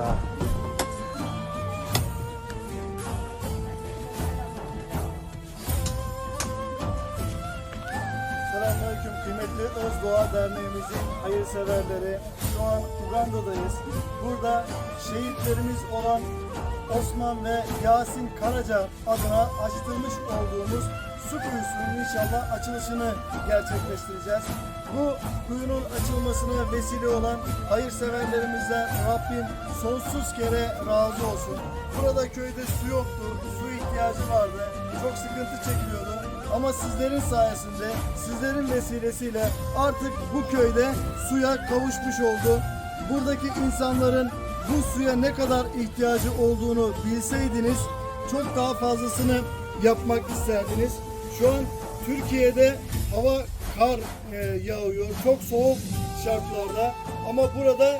Bismillah. Selamünaleyküm kıymetli Özdoğa Derneğimizin hayırseverleri. Şu an Uganda'dayız. Burada şehitlerimiz olan Osman ve Yasin Karaca adına acıtılmış su kuyusunun inşallah açılışını gerçekleştireceğiz. Bu kuyunun açılmasına vesile olan hayırseverlerimizden Rabbim sonsuz kere razı olsun. Burada köyde su yoktu, su ihtiyacı vardı. Çok sıkıntı çekiliyordu. Ama sizlerin sayesinde, sizlerin vesilesiyle artık bu köyde suya kavuşmuş oldu. Buradaki insanların bu suya ne kadar ihtiyacı olduğunu bilseydiniz çok daha fazlasını yapmak isterdiniz. Şu an Türkiye'de hava kar e, yağıyor. Çok soğuk şartlarda ama burada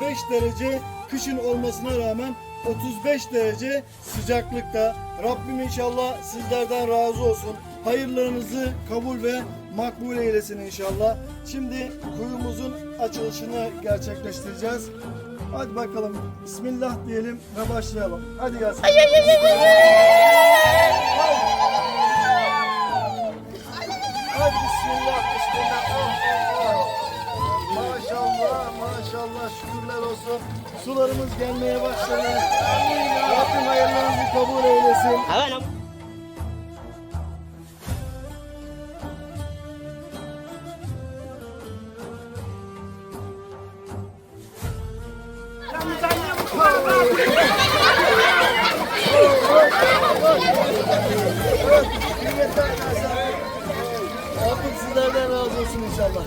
35 derece kışın olmasına rağmen 35 derece sıcaklıkta. Rabbim inşallah sizlerden razı olsun. Hayırlarınızı kabul ve makbul eylesin inşallah. Şimdi kuyumuzun açılışını gerçekleştireceğiz. Hadi bakalım. Bismillah diyelim ve başlayalım. Hadi gelsin. Hadi Şükürler olsun. Sularımız gelmeye başladı. Rabbim hayırlarınızı kabul eylesin. Arkadaşlar. Rabbim sizlerden razı olsun inşallah.